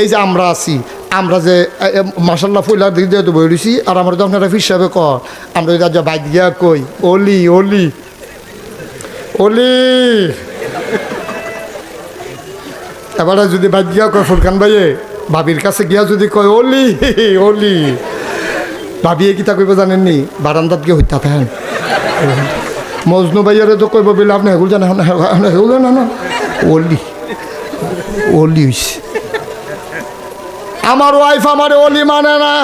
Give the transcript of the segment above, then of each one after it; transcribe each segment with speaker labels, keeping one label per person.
Speaker 1: এই যে আমরা আছি, আমরা যে মাসাল্লাহ ফুলার দিক দিয়ে তো বই রয়েছি আর আমরা যখন একটা হিসাবে কর। আমরা যদি আজ বাইক গিয়া কই, অলি অলি অলি। এবারে যদি বাইক গিয়া কয় ফুরকান ভাইয়ে, ভাবির কাছে গিয়া যদি কয়, অলি অলি। ভাবিয়ে কিতা কইব জানেননি? বারান্দাত গিয়ে হইতা থাকেন মজনু ভাইয়ারে তো কইব বলে, আপনি হেগুল জানেন হেগুল না না। অলি অলি হইছে। আমার ওয়াইফ আমার অলি মানে না।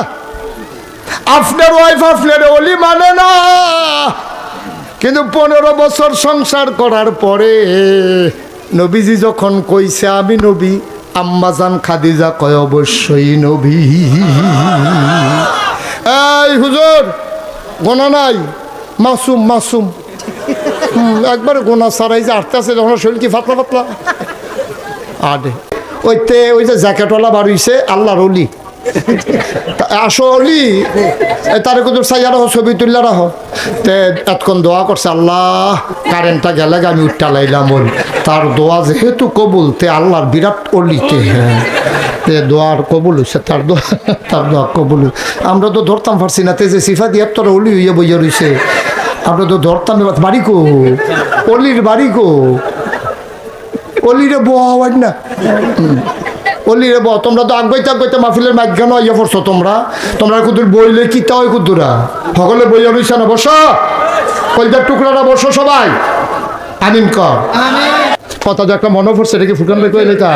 Speaker 1: আপনার ওয়াইফ আপনার অলি মানে না। কিন্তু পনেরো বছর সংসার করার পরে নবীজি যখন কইছে, আমি নবী। আম্মাজান খাদিজা কয়, অবশ্যই নবী। হুজুর, গোনা নাই। মাসুম মাসুম। একবারে গোনা সারাই যে আটতে আছে, যখন শরীর কি ফাতলা ফাতলা? আরে ওইতে ওই যে জ্যাকেটওয়ালা বাড়িছে আল্লাহর অলি। আসো অলি তারে কুদুর সাইয়া রাখো ছবি তুললে রাখো তে এতক্ষণ দোয়া করছে, আল্লাহ, কারেন্টটা গেলে আমি উঠটা লাইলাম ওর তার দোয়া যেহেতু কবুল, তে আল্লাহর বিরাট অলিতে হ্যাঁ। তে দোয়ার কবুল হয়েছে তার দোয়া তার দোয়া কবুল। আমরা তো ধরতাম পারছি না তে যে সিফা দিয়ে তোরা অলি হইয়া বইয়া রইছে। আমরা তো ধরতাম বাড়ি কো? অলির বাড়ি কো? অলিরে বউ হওয়ার না। অলিরে বউ তোমরা তো আগাইতে আগাইতে মাহফিলের মাঝখানে ইয়ে পড়ছো তোমরা। তোমরা কুদুর বইলে কিতা হয় কুদুরা? সকলে বই রইছে না, বসো। কলজার টুকরাটা বসো সবাই। আমিন কর। কথা যে একটা মনে পড়ছে, এটা কি ভাই কইলে তা?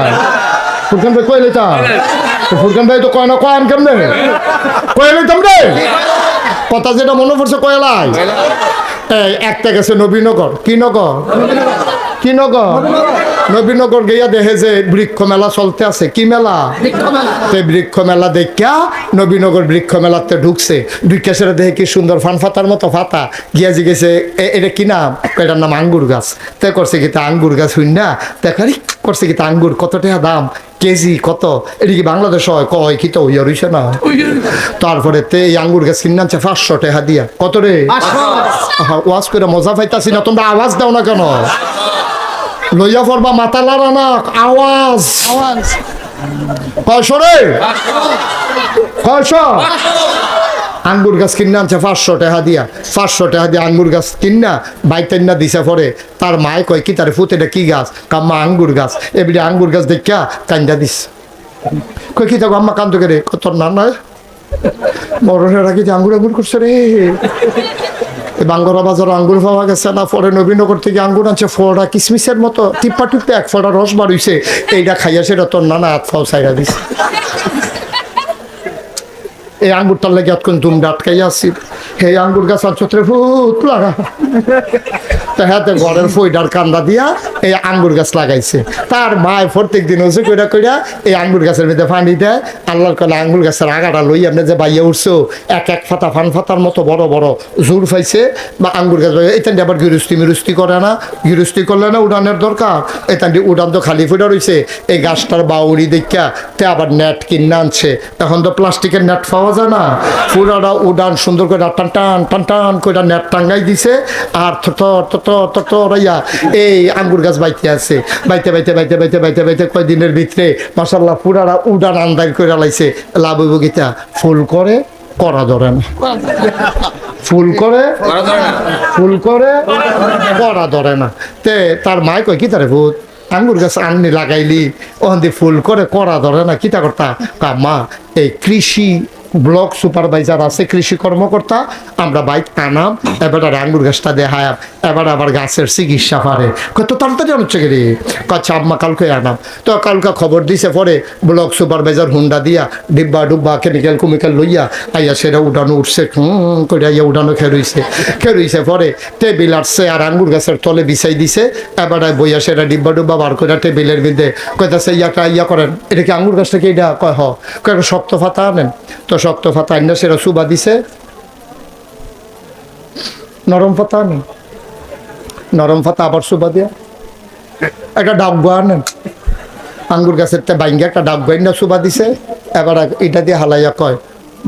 Speaker 1: ফুরকান ভাই কইলে তা? তো ফুরকান ভাই তো কয় না, কয় আন কেমনে? কইলে তোমরা? কথা যেটা মনে পড়ছে কয়লাই একটা গেছে নবীনগর। কি নগর? কি নগর নবীনগর গিয়া দেখে যে বৃক্ষ মেলা চলতে আছে। কি মেলা? তে বৃক্ষ মেলা দেখা নবীনগর বৃক্ষ মেলাতে ঢুকছে। ঢুকে সেটা দেখে কি সুন্দর ফান ফাতার মতো ফাতা। গিয়া জিগেছে এটা কি নাম? এটার নাম আঙ্গুর গাছ। তে করছে কি তা আঙ্গুর গাছ হইন না? দেখারি করছে কি তা আঙ্গুর? কত টাকা দাম? কেজি কত? এটা কি বাংলাদেশ হয়? কয় কি তো হইয়া রইছে না? তারপরে তে এই আঙ্গুর গাছ কিনে আনছে পাঁচশো টাকা দিয়া। কত রে? ওয়াজ করে মজা পাইতাছি না তোমরা আওয়াজ দাও না কেন? লইয়া পড়বা মাথা লাড়া না আওয়াজ। কয়শো রে? কয়শো? আঙ্গুর গাছ কিনে আনছে পাঁচশো টাকা দিয়া পাঁচশো টাকা দিয়ে আঙ্গুর গাছ কিনা বাইতেন না দিছে পরে। তার মায় কয় কি তার ফুতেটা কি গাছ? কাম্মা আঙ্গুর গাছ। এবারে আঙ্গুর গাছ দেখা কান্দা দিস কই কি থাকো আম্মা কান্দ করে? কত না নয় মরণের আগে যে আঙ্গুর আঙ্গুর করছে রে? বাঙ্গরা বাজার আঙ্গুর পাওয়া গেছে না, পরে নবীনগর থেকে আঙ্গুর আনছে, ফোড়া কিসমিসের মতো টিপ্পা টিপ্পে এক ফোড়া রস বাড়িছে এইটা খাইয়া সেটা তোর নানা হাত ফাও সাইরা দিছে। এই আঙ্গুরটার লেগে এতক্ষণ দুম ডাটকাইয়া আসি এই আঙ্গুর গাছ আর চত্রে ভূত লাগা তা হাতে ঘরের ফইডার কান্দা দিয়া এই আঙ্গুর গাছ লাগাইছে। তার মায় প্রত্যেক দিন হচ্ছে কইরা কইরা এই আঙ্গুর গাছের মধ্যে পানি দেয়। আল্লাহর কলে আঙ্গুর গাছের আগাটা লই আপনি যে বাইয়া উঠছো, এক এক ফাতা ফান ফাতার মতো বড় বড় জোর পাইছে, বা আঙ্গুর গাছ এইখান দিয়ে আবার গিরস্তি মিরস্তি করে না। গিরস্তি করলে না উড়ানের দরকার। এখান উড়ান তো খালি ফুটা রয়েছে এই গাছটার বাউরি দেখা তে আবার নেট কিনে আনছে। এখন তো প্লাস্টিকের নেট পাওয়া যায় না। পুরাটা উড়ান সুন্দর করে টান টান টান টান করে নেট টাঙ্গাই দিছে। আর রাইয়া এই আঙ্গুর গাছ বাইতে আছে। বাইতে বাইতে বাইতে বাইতে বাইতে বাইতে কয়দিনের ভিতরে মাসাল্লাহ পুরাটা উড়ান আন্দার করে লাইছে। লাভ গীতা ফুল করে করা ধরে না। ফুল করে ফুল করে করা ধরে না। তে তার মায় কয় কি তারে ভূত? আঙ্গুর গাছ আননি লাগাইলি। ওখান দিয়ে ফুল করে করা ধরে না। কিতা করতা? কা মা এই কৃষি ব্লক সুপারভাইজার আছে, কৃষি কর্মকর্তা। আমরা বাইক আনাম এবার আর আঙ্গুর গাছটা দেখায় এবার আবার গাছের চিকিৎসা পারে। কত তাড়াতাড়ি হচ্ছে রে? কচ্ছা, আম্মা কালকে আনাম। তো কালকে খবর দিছে, পরে ব্লক সুপারভাইজার হুন্ডা দিয়া ডিব্বা ডুব্বা কেমিক্যাল কুমিক্যাল লইয়া আইয়া সেটা উঠানো উঠছে, হুম করে আইয়া উঠানো খেরুইছে। খেরুইছে পরে টেবিল আসছে আর আঙ্গুর গাছের তলে বিছাই দিছে, এবার বইয়া সেটা ডিব্বা ডুব্বা বার করে টেবিলের মধ্যে কইতাছে, ইয়াটা ইয়া করেন। এটা কি আঙ্গুর গাছটা কি এটা? কয়, হ। কয়, একটা শক্ত ফাতা আনেন। তো শক্ত ফাতা আইনা সেটা সুবা দিছে। নরম পাতা আনেন নরম পাতা আবার সুবা দিয়া। একটা ডাব্বা আনেন। আঙ্গুর গাছের তে বাইঙ্গে একটা ডাব্বা আইনা সুবা দিছে। এবার এটা দিয়ে হালাইয়া কয়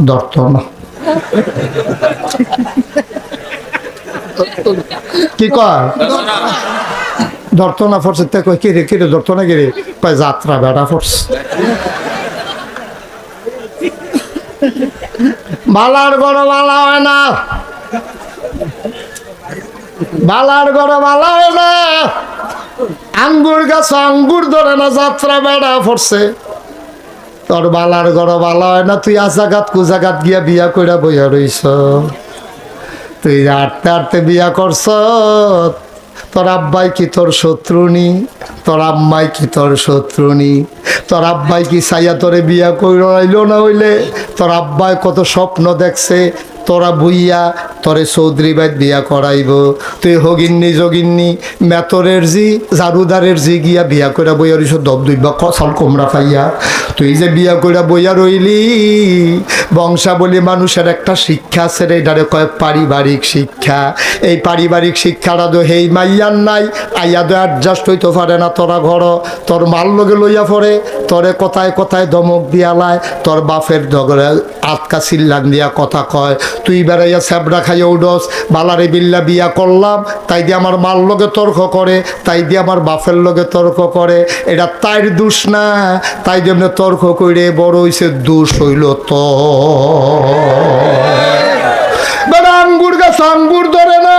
Speaker 1: দর্ত না। কি কয়? ধরতো না ফরছে। তে কয় কিরে কিরে ধরতো না কিরে কয়, যাত্রা বেড়া ফরস বালার গড় বালা হয় না। বালার গড় বালা হয় না। আঙ্গুর গাছ, আঙ্গুর ধরে না, যাত্রা বেড়া পড়ছে। তোর বালার গড় বালা হয় না, তুই আজাগাত কুজাগাত গিয়া বিয়া কইরা বইয়া রইছ। তুই আটতে আটতে বিয়া করছ তোর আব্বাই কি তোর শত্রুনি? তোর আম্মাই কি তোর শত্রুনি? তোর আব্বাই কি সাইয়া তোরে বিয়া কইরাইলো না হইলে? তোর আব্বাই কত স্বপ্ন দেখছে? তোরা বুইয়া তোরে চৌধুরী বাইত বিয়া করাইব। তুই হগিন্নি যোগিন্নি মেতরের জি, জারুদারের জি গিয়া বিয়া কইরা বইয়া রইছ, দব দুইবা কসাল কোমরা পাইয়া তুই যে বিয়া কইরা বইয়া রইলি, বংশাবলী মানুষের একটা শিক্ষা আছে রে, এটারে কয় পারিবারিক শিক্ষা। এই পারিবারিক শিক্ষাটা তো হেই মাইয়ার নাই, আইয়া তো অ্যাডজাস্ট হইতে পারে না তোরা ঘর। তোর মাল লগে লইয়া পড়ে, তোরে কথায় কথায় ধমক দিয়ালায় তোর বাপের ঝগড়া আটকা চিল্লান দিয়া কথা কয় তুই বেড়াইয়া স্যাবড়া খাইয়া উডস, বালারে বিল্লা বিয়া করলাম, তাই দিয়ে আমার মার লগে তর্ক করে, তাই দিয়ে আমার বাপের লগে তর্ক করে। এটা তাইর দোষ না, তাই জন্য তর্ক করে বড় হইছে দোষ হইল তো আঙ্গুর গাছ আঙ্গুর ধরে না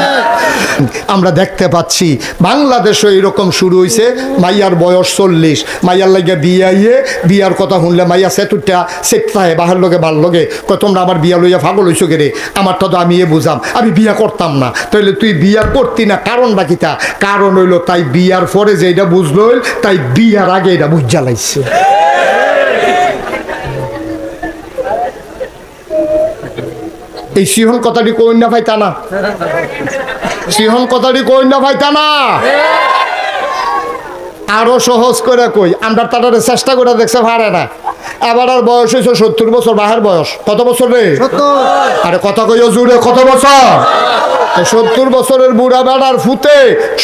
Speaker 1: আমরা দেখতে পাচ্ছি বাংলাদেশও এরকম শুরু হয়েছে মাইয়ার বয়স চল্লিশ। মাইয়ার লাগে বিয়ে আইয়ে বিয়ার কথা শুনলে মাইয়া সেতুরটা সেটায় বাহার লগে ভালো লগে কয়, তোমরা আমার বিয়া লইয়া ফাগল হইছো গে রে আমারটা তো আমি এ বুঝাম। আমি বিয়া করতাম না। তাইলে তুই বিয়া করতি না, কারণ বাকিটা কারণ হইল তাই বিয়ার পরে যে এটা বুঝলো তাই বিয়ার আগে এটা বুঝ জ্বালাইছে এই সিহন কথাটি কই না ভাই তা না? সিহন কথাটি কই না ভাই তা না আরও সহজ করে কই। আমরা তাদের চেষ্টা করে দেখছে ভাড়ে না। এবার আর বয়স হয়েছে সত্তর বছর বাহের বয়স। কত বছর রে? আরে কথা কইও জুড়ে কত বছর? সত্তর বছরের বুড়া বেড়ার ফুতে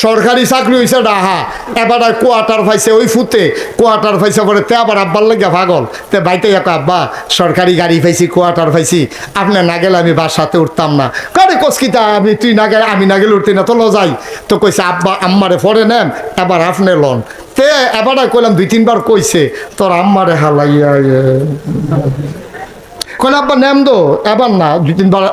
Speaker 1: সরকারি চাকরি হয়েছে ডাহা এবার আর কোয়ার্টার পাইছে ওই ফুতে কোয়ার্টার পাইছে পরে তে আবার আব্বার লাগে পাগল। তে বাইতে এক আব্বা সরকারি গাড়ি পাইছি কোয়ার্টার পাইছি আপনি না গেলে আমি বাসাতে উঠতাম না। করে কসকিতা আমি তুই না গেলে আমি না গেলে উঠতি না তো ল যাই তো কইছে আব্বা আম্মারে পরে নেন এবার আপনি লন। তে এবার কইলাম দুই তিনবার কইছে তোর আম্মারে হালাইয়া এ। কইলে, আব্বা, নেম দো, এবার না, দুই তিনবার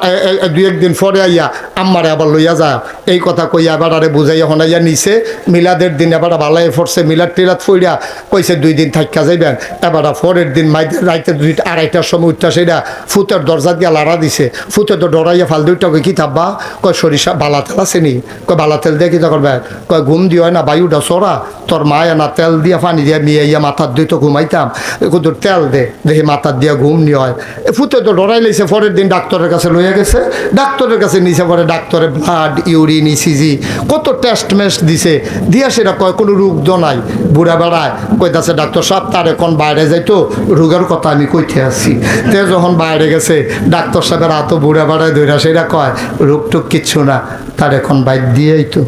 Speaker 1: দুই একদিন পরে আইয়া আম্মারে আবার লইয়া যা এই কথা কইয়া এবার আরে বুঝাইয়া হনাইয়া নিছে। মিলাদের দিন এবার ভালাই ফরছে, মিলাদ টিলাদ ফইরা কইছে, দুই দিন থাকা যাইবেন। এবার পরের দিন মাইতে, রাইতে দুই, আড়াইটার সময় উঠটা সেটা ফুতের দরজা দিয়া লাড়া দিছে। ফুতে তো ডরাইয়া ফাল দুইটা কই কি থাকবা কয়, সরিষা, বালা তেল আছে নি? কয়, বালা তেল দিয়ে কি করবে? কয়, ঘুম দিও না বায়ুটা সরা তোর মায়া না তেল দিয়া পানি দিয়া নিয়ে ইয়া মাথার দুই তো ঘুমাইতাম কিন্তু তেল দে দেখি মাথার দিয়া ঘুম নি হয় ফুতে তো ডরাই লাইছে পরের দিন ডাক্তারের কাছে লইয়া গেছে। ডাক্তারের কাছে নিছে পরে ডাক্তারে ব্লাড ইউরিন ইসিজি কত টেস্ট মেস্ট দিছে। দিয়া সেটা কয় কোনো রোগ নাই। বুড়া বেড়ায় কইতাছে ডাক্তার সাহেব তার এখন বাইরে যাইতো রোগের কথা আমি কইতে আছি তে যখন বাইরে গেছে ডাক্তার সাহেবের এত বুড়া বেড়ায় ধইরা সেটা কয় রোগ টুক কিচ্ছু না তার এখন বাইর দিয়েই তো।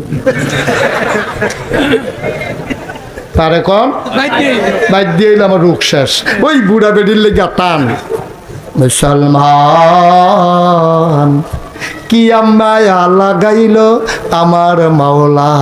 Speaker 1: তার এখন বাইর দিয়ে আমার রোগ শেষ। ওই বুড়া বেডির লেগে টান। মুসলমান। কি আমায়া লাগাইল আমার মাওলা